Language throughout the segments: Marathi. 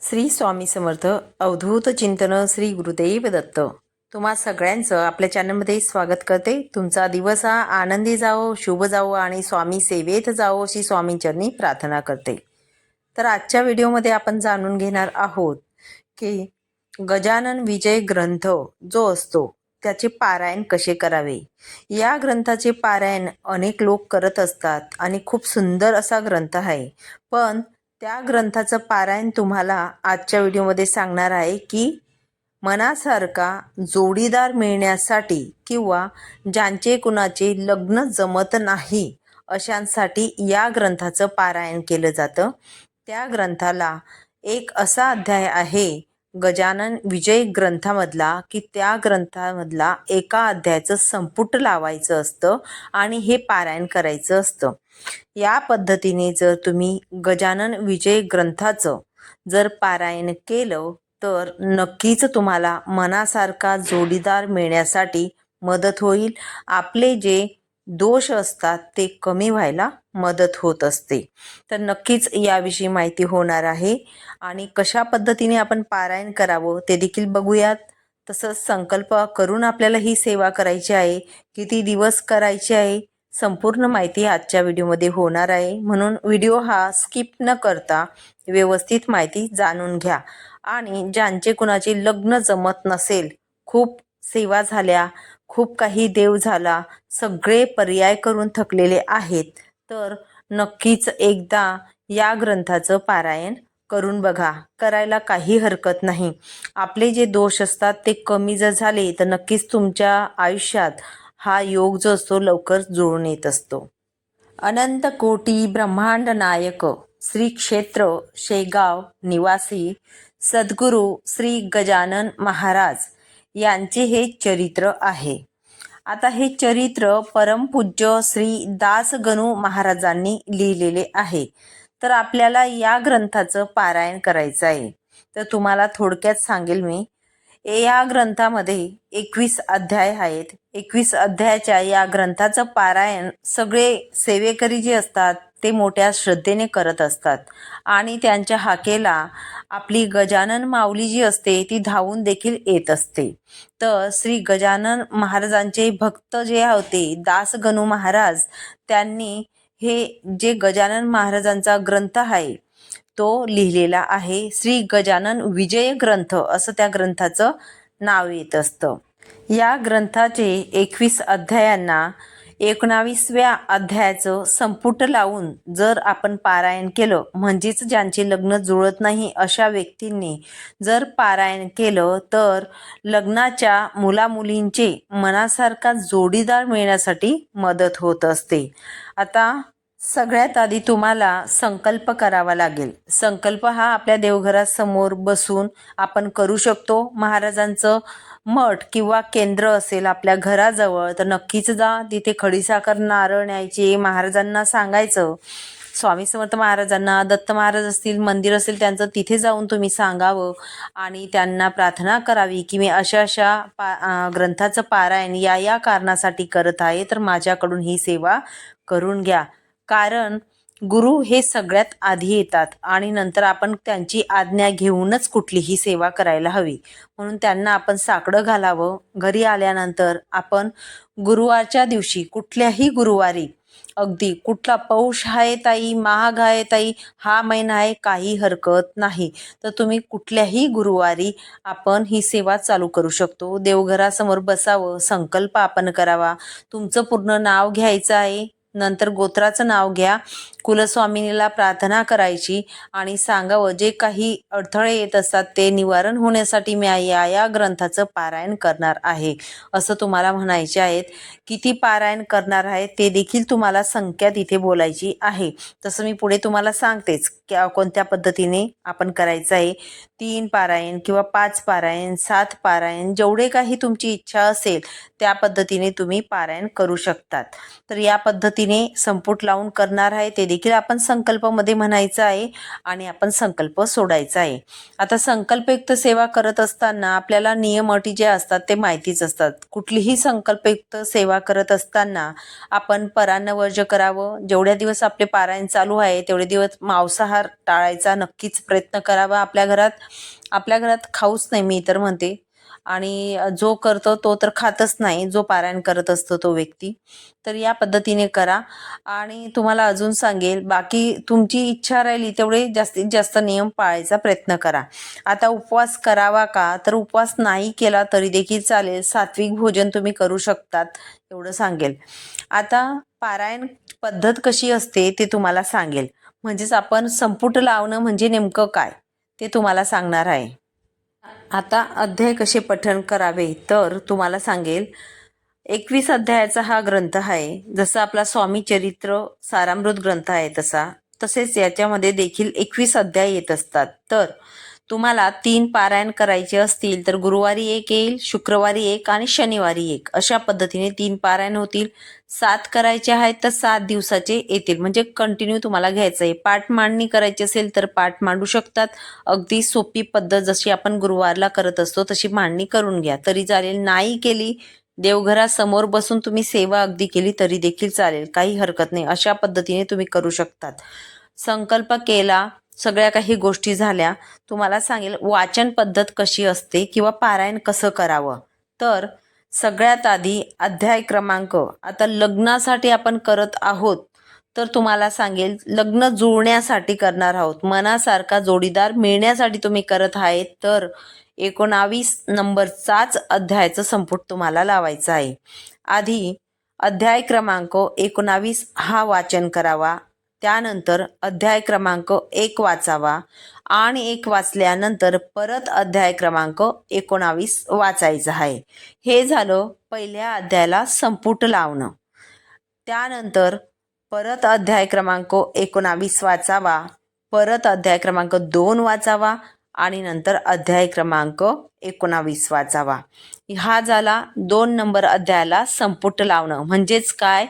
श्री स्वामी समर्थ अवधूत चिंतन श्री गुरुदेव दत्त. तुम्हा सगळ्यांचं आपल्या चॅनलमध्ये स्वागत करते. तुमचा दिवस हा आनंदी जावो शुभ जावो आणि स्वामी सेवेत जावो अशी स्वामींचरणी प्रार्थना करते. तर आजच्या व्हिडिओमध्ये आपण जाणून घेणार आहोत की गजानन विजय ग्रंथ जो असतो त्याचे पारायण कसे करावे? या ग्रंथाचे पारायण अनेक लोक करत असतात आणि खूप सुंदर असा ग्रंथ आहे. पण त्या ग्रंथाचं पारायण तुम्हाला आजच्या व्हिडिओमध्ये सांगणार आहे की मनासारखा जोडीदार मिळण्यासाठी किंवा ज्यांचे कुणाचे लग्न जमत नाही अशांसाठी या ग्रंथाचं पारायण केलं जातं. त्या ग्रंथाला एक असा अध्याय आहे गजानन विजय ग्रंथामधला की त्या ग्रंथामधला एका अध्यायाचं संपुट लावायचं असतं आणि हे पारायण करायचं असतं. या पद्धतीने जर तुम्ही गजानन विजय ग्रंथाचं जर पारायण केलं तर नक्कीच तुम्हाला मनासारखा जोडीदार मिळण्यासाठी मदत होईल. आपले जे दोष असतात ते कमी व्हायला मदत होत असते. तर नक्कीच याविषयी माहिती होणार आहे. आणि कशा पद्धतीने आपण पारायण करावं ते देखील बघूयात. तसंच संकल्प करून आपल्याला ही सेवा करायची आहे. किती दिवस करायची आहे संपूर्ण माहिती आजच्या व्हिडिओमध्ये होणार आहे. म्हणून व्हिडिओ हा स्किप न करता व्यवस्थित माहिती जाणून घ्या. आणि ज्यांचे कुणाचे लग्न जमत नसेल खूप सेवा झाल्या खूप काही देव झाला सगळे पर्याय करून थकलेले आहेत. तर नक्कीच एकदा या ग्रंथाचं पारायण करून बघा. करायला काही हरकत नाही. आपले जे दोष असतात ते कमी जर झाले तर नक्कीच तुमच्या आयुष्यात हा योग जो असतो लवकर जुळून येत असतो. अनंत कोटी ब्रह्मांड नायक श्री क्षेत्र शेगाव निवासी सद्गुरू श्री गजानन महाराज. यांचे हे चरित्र आहे. आता हे चरित्र परमपूज्य श्री दासगणू महाराजांनी लिहिलेले आहे. तर आपल्याला या ग्रंथाचं पारायण करायचं आहे. तर तुम्हाला थोडक्यात सांगेल मी. या ग्रंथामध्ये एकवीस अध्याय आहेत. एकवीस अध्यायाच्या या ग्रंथाचं पारायण सगळे सेवेकरी जे असतात ते मोठ्या श्रद्धेने करत असतात. आणि त्यांच्या हाकेला आपली गजानन माऊली जी असते ती धावून देखील येत असते. तर श्री गजानन महाराजांचे भक्त जे होते दासगणू महाराज त्यांनी हे जे गजानन महाराजांचा ग्रंथ आहे तो लिहिलेला आहे. श्री गजानन विजय ग्रंथ असं त्या ग्रंथाचं नाव येत असतं. या ग्रंथाचे एकवीस अध्यायांना एकोणावीसव्या अध्यायाचं संपुट लावून जर आपण पारायण केलं म्हणजेच ज्यांचे लग्न जुळत नाही अशा व्यक्तींनी जर पारायण केलं तर लग्नाच्या मुलामुलींचे मनासारखा जोडीदार मिळण्यासाठी मदत होत असते. आता सगळ्यात आधी तुम्हाला संकल्प करावा लागेल. संकल्प हा आपल्या देवघरासमोर बसून आपण करू शकतो. महाराजांचं मठ किंवा केंद्र असेल आपल्या घराजवळ तर नक्कीच जा. तिथे खडीसाखर नारळ न्यायचे महाराजांना सांगायचं. स्वामी समर्थ महाराजांना दत्त महाराज असतील मंदिर असेल त्यांचं तिथे जाऊन तुम्ही सांगावं आणि त्यांना प्रार्थना करावी की मी अशा अशा पा ग्रंथाचं पारायण या या कारणासाठी करत आहे. तर माझ्याकडून ही सेवा करून घ्या. कारण गुरु हे सगळ्यात आधी येतात आणि नंतर आपण त्यांची आज्ञा घेऊनच कुठलीही सेवा करायला हवी. म्हणून त्यांना आपण साकडं घालावं. घरी आल्यानंतर आपण गुरुवारच्या दिवशी कुठल्याही गुरुवारी अगदी कुठला पौष आहे ताई महाग आहे ताई हा महिना आहे काही हरकत नाही. तर तुम्ही कुठल्याही गुरुवारी आपण ही सेवा चालू करू शकतो. देवघरासमोर बसावं संकल्प आपण करावा. तुमचं पूर्ण नाव घ्यायचं आहे. नंतर गोत्राचं नाव घ्या. कुलस्वामिनीला प्रार्थना करायची आणि सांगावं जे काही अडथळे येत असतात ते निवारण होण्यासाठी मी या या ग्रंथाचं पारायण करणार आहे. असं तुम्हाला म्हणायचे आहेत. किती पारायण करणार आहे ते देखील तुम्हाला संख्या तिथे बोलायची आहे. तसं मी पुढे तुम्हाला सांगतेच कोणत्या पद्धतीने आपण करायचं आहे. तीन पारायण किंवा पाच पारायण सात पारायण जेवढे काही तुमची इच्छा असेल त्या पद्धतीने तुम्ही पारायण करू शकतात. तर या पद्धतीने पद्धतीने संपुट लावून करणार आहे ते देखील आपण संकल्पमध्ये म्हणायचं आहे आणि आपण संकल्प सोडायचा आहे. आता संकल्पयुक्त सेवा करत असताना आपल्याला नियम अटी जे असतात ते माहितीच असतात. कुठलीही संकल्पयुक्त सेवा करत असताना आपण परान्न वर्ज करावं. जेवढ्या दिवस आपले पारायण चालू आहे तेवढे दिवस मांसाहार टाळायचा नक्कीच प्रयत्न करावा आपल्या घरात. आपल्या घरात खाऊच नाही मी तर म्हणते. आणि जो करतो तो तर खातच नाही जो पारायण करत असतो तो व्यक्ती. तर या पद्धतीने करा. आणि तुम्हाला अजून सांगेल बाकी तुमची इच्छा राहिली तेवढे जास्तीत जास्त नियम पाळायचा प्रयत्न करा. आता उपवास करावा का? तर उपवास नाही केला तरी देखील चालेल. सात्विक भोजन तुम्ही करू शकतात एवढं सांगेल. आता पारायण पद्धत कशी असते ते तुम्हाला सांगेल. म्हणजेच आपण संपुट लावणं म्हणजे नेमकं काय? ते तुम्हाला सांगणार आहे. आता अध्याय कसे पठण करावे तर तुम्हाला सांगेल. एकवीस अध्यायाचा हा ग्रंथ आहे. जसा आपला स्वामी चरित्र सारामृत ग्रंथ आहे तसा. तसेच याच्यामध्ये देखील एकवीस अध्याय येत असतात. तर तुम्हाला तीन पारायण करायचे असतील तर गुरुवारी एक येईल शुक्रवारी एक आणि शनिवारी एक. अशा पद्धतीने तीन पारायण होतील. सात करायचे आहेत तर सात दिवसाचे येतील. म्हणजे कंटिन्यू तुम्हाला घ्यायचं आहे. पाठ मांडणी करायची असेल तर पाठ मांडू शकतात. अगदी सोपी पद्धत जशी आपण गुरुवारला करत असतो तशी मांडणी करून घ्या. तरी चालेल. नाही केली देवघरासमोर बसून तुम्ही सेवा अगदी केली तरी देखील चालेल. काही हरकत नाही. अशा पद्धतीने तुम्ही करू शकतात. संकल्प केला सगळ्या काही गोष्टी झाल्या तुम्हाला सांगेल वाचन पद्धत कशी असते किंवा पारायण कसं करावं. तर सगळ्यात आधी अध्याय क्रमांक आता लग्नासाठी आपण करत आहोत तर तुम्हाला सांगेल लग्न जुळण्यासाठी करणार आहोत. मनासारखा जोडीदार मिळण्यासाठी तुम्ही करत आहेत तर एकोणावीस नंबरचाच अध्यायाचं संपुट तुम्हाला लावायचं आहे. आधी अध्याय क्रमांक एकोणावीस हा वाचन करावा. त्यानंतर अध्याय क्रमांक एक वाचावा आणि एक वाचल्यानंतर परत अध्याय क्रमांक एकोणावीस वाचायचं आहे. हे झालं पहिल्या अध्यायाला संपुट लावणं. त्यानंतर परत अध्याय क्रमांक एकोणावीस वाचावा परत अध्याय क्रमांक दोन वाचावा आणि नंतर अध्याय क्रमांक एकोणावीस वाचावा. हा झाला दोन नंबर अध्यायाला संपुट लावणं. म्हणजेच काय?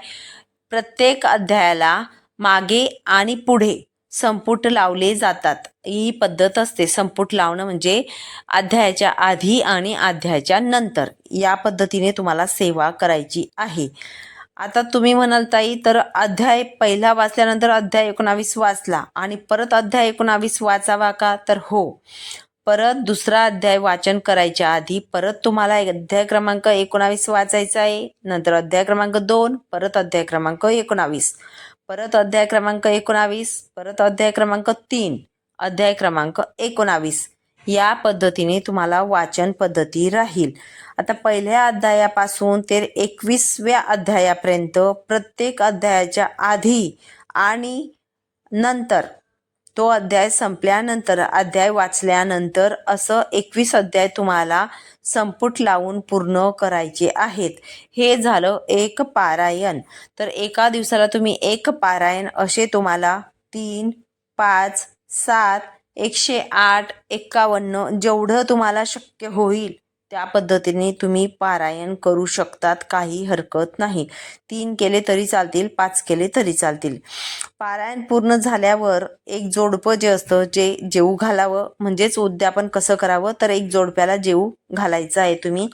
प्रत्येक अध्यायाला मागे आणि पुढे संपुट लावले जातात. ही पद्धत असते. संपुट लावणं म्हणजे अध्यायाच्या आधी आणि अध्यायाच्या नंतर. या पद्धतीने तुम्हाला सेवा करायची आहे. आता तुम्ही म्हणाल ताई तर अध्याय पहिला वाचल्यानंतर अध्याय एकोणावीस वाचला आणि परत अध्याय एकोणावीस वाचावा का? तर हो. परत दुसरा अध्याय वाचन करायच्या आधी परत तुम्हाला अध्याय क्रमांक एकोणावीस वाचायचा आहे. नंतर अध्याय क्रमांक दोन परत अध्याय क्रमांक एकोणावीस. परत अध्याय क्रमांक एकोणावीस परत अध्याय क्रमांक तीन अध्याय क्रमांक एकोणावीस. या पद्धतीने तुम्हाला वाचन पद्धती राहील. आता पहिल्या अध्यायापासून ते एकवीसव्या अध्यायापर्यंत प्रत्येक अध्यायाच्या आधी आणि नंतर तो अध्याय संपल्यानंतर अध्याय वाचल्यानंतर असं एकवीस अध्याय तुम्हाला संपुट लावून पूर्ण करायचे आहेत. हे झालं एक पारायण. तर एका दिवसाला तुम्ही एक पारायण असे तुम्हाला तीन पाच सात एकशे आठ एक्कावन्न जेवढं तुम्हाला शक्य होईल. त्या पद्धतीने तुम्ही पारायण करू शकतात काही हरकत नाही. तीन केले तरी चालतील पाच केले तरी चालतील. पारायण पूर्ण झाल्यावर एक जोडपं जे असतं जे जेऊ घालावं म्हणजेच उद्यापन कसं करावं तर एक जोडप्याला जेऊ घालायचं आहे तुम्ही.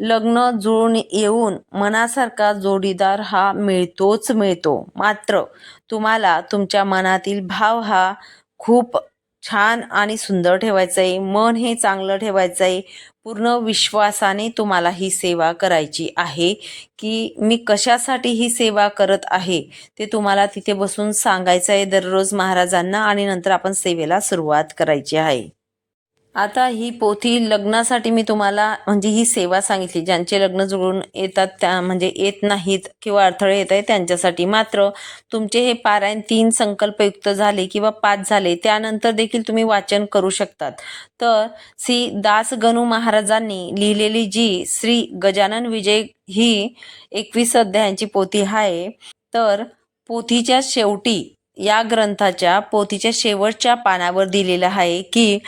लग्न जुळून येऊन मनासारखा जोडीदार हा मिळतोच मिळतो. मात्र तुम्हाला तुमच्या मनातील भाव हा खूप छान आणि सुंदर ठेवायचं आहे मन हे चांगलं ठेवायचं आहे पूर्ण विश्वासाने तुम्हाला ही सेवा करायची आहे की मी कशासाठी ही सेवा करत आहे ते तुम्हाला तिथे बसून सांगायचं आहे दररोज महाराजांना आणि नंतर आपण सेवेला सुरुवात करायची आहे. आता ही पोथी लग्नासाठी मी तुम्हाला म्हणजे ही सेवा सांगितली ज्यांचे लग्न जुळून येतात त्या म्हणजे येत नाहीत किंवा अडथळे येत आहेत त्यांच्यासाठी. मात्र तुमचे हे पारायण तीन संकल्पयुक्त झाले किंवा पाच झाले त्यानंतर देखील तुम्ही वाचन करू शकतात. तर श्री दासगणू महाराजांनी लिहिलेली जी श्री गजानन विजय ही एकवीस अध्यायांची पोथी आहे तर पोथीच्या शेवटी या ग्रंथाच्या पोथीच्या शेवटच्या पानावर दिलेलं आहे की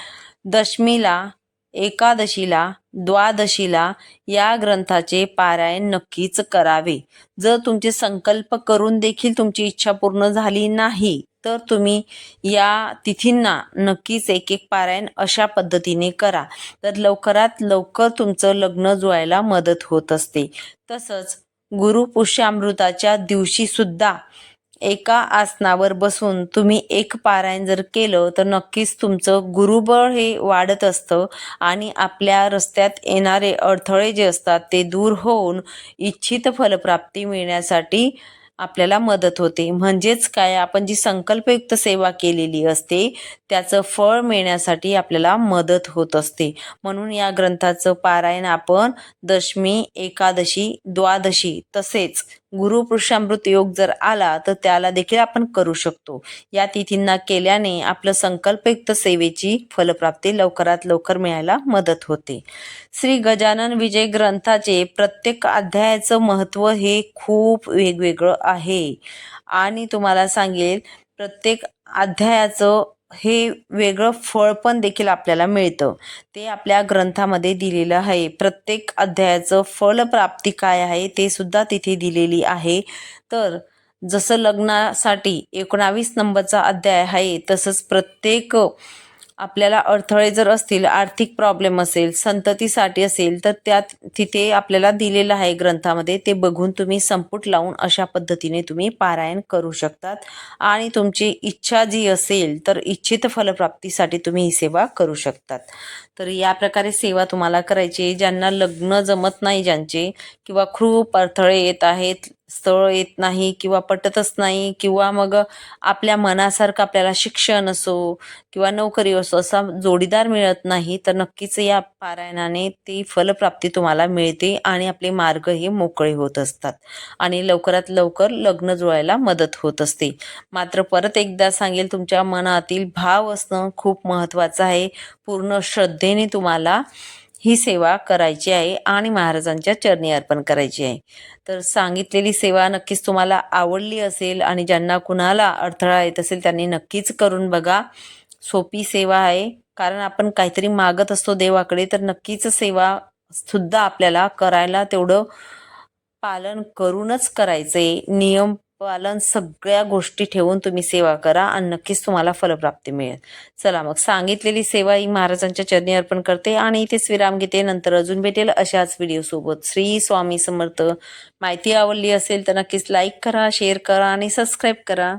दशमीला एकादशीला द्वादशीला या ग्रंथाचे पारायण नक्कीच करावे. जर तुमचे संकल्प करून देखील तुमची इच्छा पूर्ण झाली नाही तर तुम्ही या तिथींना नक्कीच एक एक पारायण अशा पद्धतीने करा. तर लवकरात लवकर तुमचं लग्न जुळायला मदत होत असते. तसंच गुरुपुष्यामृताच्या दिवशी सुद्धा एका आसनावर बसून तुम्ही एक पारायण जर केलं तर नक्कीच तुमचं गुरुबळ हे वाढत असतं आणि आपल्या रस्त्यात येणारे अडथळे जे असतात ते दूर होऊन इच्छित फलप्राप्ती मिळण्यासाठी आपल्याला मदत होते. म्हणजेच काय? आपण जी संकल्पयुक्त सेवा केलेली असते त्याचं फळ मिळण्यासाठी आपल्याला मदत होत असते. म्हणून या ग्रंथाचं पारायण आपण दशमी एकादशी द्वादशी तसेच गुरुपुरुषामृत योग जर आला तर त्याला देखील आपण करू शकतो. या तिथींना केल्याने आपलं संकल्पयुक्त सेवेची फलप्राप्ती लवकरात लवकर मिळायला मदत होते. श्री गजानन विजय ग्रंथाचे प्रत्येक अध्यायाचं महत्त्व हे खूप वेगवेगळं आहे. आणि तुम्हाला सांगेल प्रत्येक अध्यायाचं हे वेगळं फळ पण देखील आपल्याला मिळतं. ते आपल्या ग्रंथामध्ये दिलेलं आहे. प्रत्येक अध्यायाचं फलप्राप्ती काय आहे ते सुद्धा तिथे दिलेली आहे. तर जसं लग्नासाठी एकोणावीस नंबरचा अध्याय आहे तसंच प्रत्येक आपल्याला अडथळे जर असतील आर्थिक प्रॉब्लेम असेल संततीसाठी असेल तर त्यात तिथे आपल्याला दिलेलं आहे ग्रंथामध्ये ते बघून तुम्ही संपुट लावून अशा पद्धतीने तुम्ही पारायण करू शकतात आणि तुमची इच्छा जी असेल तर इच्छित फलप्राप्तीसाठी तुम्ही ही सेवा करू शकतात तर या प्रकारे सेवा तुम्हाला करायची आहे. ज्यांना लग्न जमत नाही ज्यांचे किंवा खूप अडथळे येत आहेत स्थळ येत नाही किंवा पटतच नाही किंवा मग आपल्या मनासारखं आपल्याला शिक्षण असो किंवा नोकरी असो असा जोडीदार मिळत नाही तर नक्कीच या पारायणाने ती फलप्राप्ती तुम्हाला मिळते आणि आपले मार्ग हे मोकळे होत असतात आणि लवकरात लवकर लग्न जुळायला मदत होत असते. मात्र परत एकदा सांगेल तुमच्या मनातील भाव असणं खूप महत्त्वाचं आहे. पूर्ण श्रद्धेने तुम्हाला ही सेवा करायची आहे आणि महाराजांच्या चरणी अर्पण करायची आहे. तर सांगितलेली सेवा नक्कीच तुम्हाला आवडली असेल आणि ज्यांना कुणाला अडथळा येत असेल त्यांनी नक्कीच करून बघा. सोपी सेवा आहे. कारण आपण काहीतरी मागत असतो देवाकडे तर नक्कीच सेवा सुद्धा आपल्याला करायला तेवढं पालन करूनच करायचं. आहे नियम पालन सगळ्या गोष्टी ठेवून तुम्ही सेवा करा आणि नक्कीच तुम्हाला फलप्राप्ती मिळेल. चला मग सांगितलेली सेवा ही महाराजांच्या चरणी अर्पण करते आणि इथेच विराम घेते नंतर अजून भेटेल अशाच व्हिडिओ सोबत. श्री स्वामी समर्थ. माहिती आवडली असेल तर नक्कीच लाईक करा शेअर करा आणि सबस्क्राईब करा.